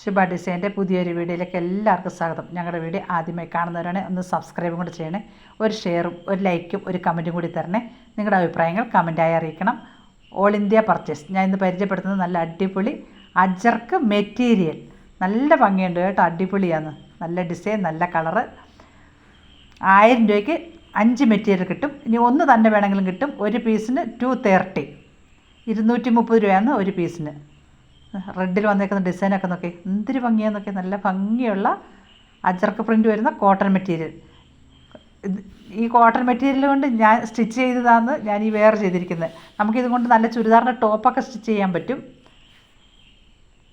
ശുഭ ഡിസൈന്റെ പുതിയൊരു വീഡിയോയിലേക്ക് എല്ലാവർക്കും സ്വാഗതം. ഞങ്ങളുടെ വീഡിയോ ആദ്യമായി കാണുന്നവരാണ് ഒന്ന് സബ്സ്ക്രൈബും കൂടി ചെയ്യണേ. ഒരു ഷെയറും ഒരു ലൈക്കും ഒരു കമന്റും കൂടി തരണേ. നിങ്ങളുടെ അഭിപ്രായങ്ങൾ കമന്റായി അറിയിക്കണം. ഓൾ ഇന്ത്യ പർച്ചേസ് ഞാൻ ഇന്ന് പരിചയപ്പെടുത്തുന്നത് നല്ല അടിപൊളി അജർക്ക് മെറ്റീരിയൽ നല്ല ഭംഗിയുണ്ട് കേട്ടോ അടിപൊളിയാണ്. നല്ല ഡിസൈൻ നല്ല കളറ് ആയിരം രൂപയ്ക്ക് അഞ്ച് മെറ്റീരിയൽ കിട്ടും. ഇനി ഒന്ന് തന്നെ വേണമെങ്കിലും കിട്ടും. ഒരു പീസിന് ടു തേർട്ടി ഇരുന്നൂറ്റി മുപ്പത് രൂപയാണ് ഒരു പീസിന് റെഡിൽ വന്നേക്കുന്ന ഡിസൈനൊക്കെ നോക്കി. എന്തൊരു ഭംഗിയാന്നൊക്കെ നല്ല ഭംഗിയുള്ള അജർക്ക് പ്രിന്റ് വരുന്ന കോട്ടൺ മെറ്റീരിയൽ ഈ കോട്ടൺ മെറ്റീരിയൽ കൊണ്ട് ഞാൻ സ്റ്റിച്ച് ചെയ്തതാണ് ഞാൻ ഈ വെയർ ചെയ്തിരിക്കുന്നത് നമുക്കിത് കൊണ്ട് നല്ല ചുരിദാറിന്റെ ടോപ്പൊക്കെ സ്റ്റിച്ച് ചെയ്യാൻ പറ്റും.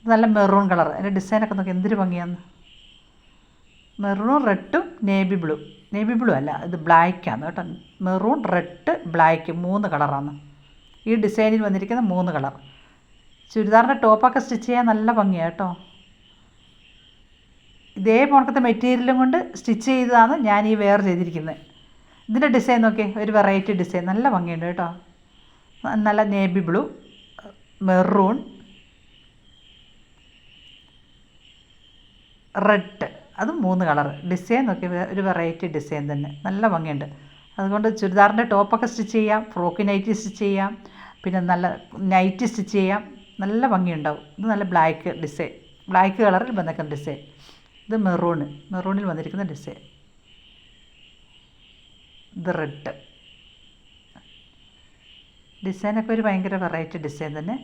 നല്ല മെറൂൺ കളർ അതിന്റെ ഡിസൈനൊക്കെ നോക്കി. എന്തൊരു ഭംഗിയാന്ന്. മെറൂൺ റെഡും നേവി ബ്ലൂ നേവി ബ്ലൂ അല്ല ഇത് ബ്ലാക്കാണ് കേട്ടോ. മെറൂൺ റെഡ് ബ്ലാക്ക് മൂന്ന് കളറാണ് ഈ ഡിസൈനിൽ വന്നിരിക്കുന്ന മൂന്ന് കളർ ചുരിദാറിന്റെ ടോപ്പൊക്കെ സ്റ്റിച്ച് ചെയ്യാൻ നല്ല ഭംഗിയാണ് കേട്ടോ. ഇതേ പോണക്കത്തെ മെറ്റീരിയലും കൊണ്ട് സ്റ്റിച്ച് ചെയ്തതാണ് ഞാൻ ഈ വെയർ ചെയ്തിരിക്കുന്നത് ഇതിന്റെ ഡിസൈൻ നോക്കി ഒരു വെറൈറ്റി ഡിസൈൻ നല്ല ഭംഗിയുണ്ട് കേട്ടോ. നല്ല നേവി ബ്ലൂ മെറൂൺ റെഡ് അത് മൂന്ന് കളർ ഡിസൈൻ നോക്കി ഒരു വെറൈറ്റി ഡിസൈൻ തന്നെ. നല്ല ഭംഗിയുണ്ട്. അതുകൊണ്ട് ചുരിദാറിന്റെ ടോപ്പൊക്കെ സ്റ്റിച്ച് ചെയ്യാം ഫ്രോക്ക് നൈറ്റി സ്റ്റിച്ച് ചെയ്യാം പിന്നെ നല്ല നൈറ്റി സ്റ്റിച്ച് ചെയ്യാം. നല്ല ഭംഗിയുണ്ടാവും. ഇത് നല്ല ബ്ലാക്ക് ഡിസൈൻ ബ്ലാക്ക് കളറിൽ വന്നേക്കുന്ന ഡിസൈൻ ഇത് മെറൂണ് മെറൂണിൽ വന്നിരിക്കുന്ന ഡിസൈൻ ഇത് റെഡ് ഡിസൈനൊക്കെ ഒരു ഭയങ്കര വെറൈറ്റി ഡിസൈൻ തന്നെ.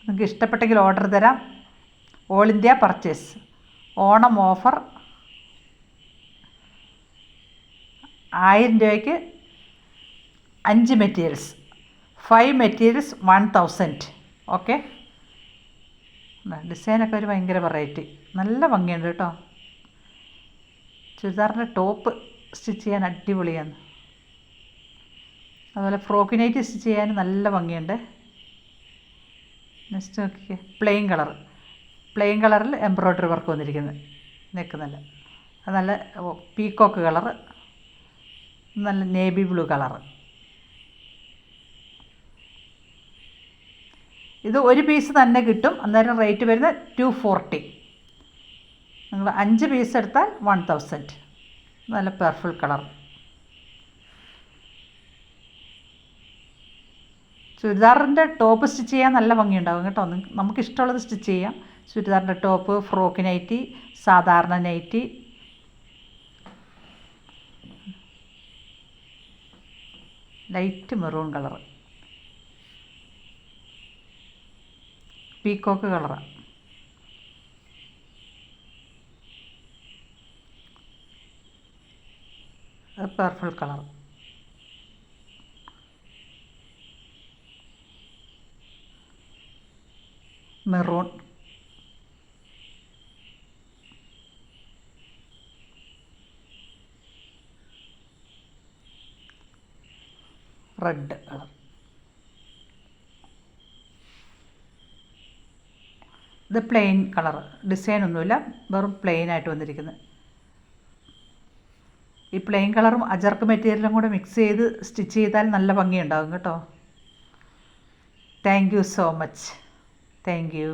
നിങ്ങൾക്ക് ഇഷ്ടപ്പെട്ടെങ്കിൽ ഓർഡർ തരാം. All India purchase Onam offer ആയിരം രൂപയ്ക്ക് അഞ്ച് materials five materials one thousand okay ഡിസൈനൊക്കെ ഒരു ഭയങ്കര വെറൈറ്റി നല്ല ഭംഗിയുണ്ട് കേട്ടോ. ചുരിദാറിന്റെ ടോപ്പ് സ്റ്റിച്ച് ചെയ്യാൻ അടിപൊളിയാണ്. അതുപോലെ ഫ്രോക്ക് സ്റ്റിച്ച് ചെയ്യാൻ നല്ല ഭംഗിയുണ്ട്. നെക്സ്റ്റ് നോക്കിക്കേ. പ്ലെയിൻ കളർ പ്ലെയിൻ കളറിൽ എംബ്രോയ്ഡറി വർക്ക് വന്നിരിക്കുന്നത് നെക്ക് നല്ല അത് നല്ല പീക്കോക്ക് കളർ നല്ല നേവി ബ്ലൂ കളറ് ഇത് ഒരു പീസ് തന്നെ കിട്ടും. അന്നേരം റേറ്റ് വരുന്നത് ടു ഫോർട്ടി നിങ്ങൾ അഞ്ച് പീസ് എടുത്താൽ വൺ തൗസൻഡ് നല്ല പെർഫുൾ കളർ ചുരിദാറിന്റെ ടോപ്പ് സ്റ്റിച്ച് ചെയ്യാൻ നല്ല ഭംഗിയുണ്ടാകും കേട്ടോ. നമുക്ക് ഇഷ്ടമുള്ളത് സ്റ്റിച്ച് ചെയ്യാം. ചുരിദാറിന്റെ ടോപ്പ് ഫ്രോക്ക് നൈറ്റി സാധാരണ nightie light maroon colour peacock കളറാണ് അത് purple colour. Maroon. Red colour. ഇത് പ്ലെയിൻ കളർ ഡിസൈൻ ഒന്നുമില്ല. വെറും പ്ലെയിൻ ആയിട്ട് വന്നിരിക്കുന്നത് ഈ പ്ലെയിൻ കളറും അജർക്ക് മെറ്റീരിയലും കൂടെ മിക്സ് ചെയ്ത് സ്റ്റിച്ച് ചെയ്താൽ നല്ല ഭംഗിയുണ്ടാകും കേട്ടോ. Thank you so much thank you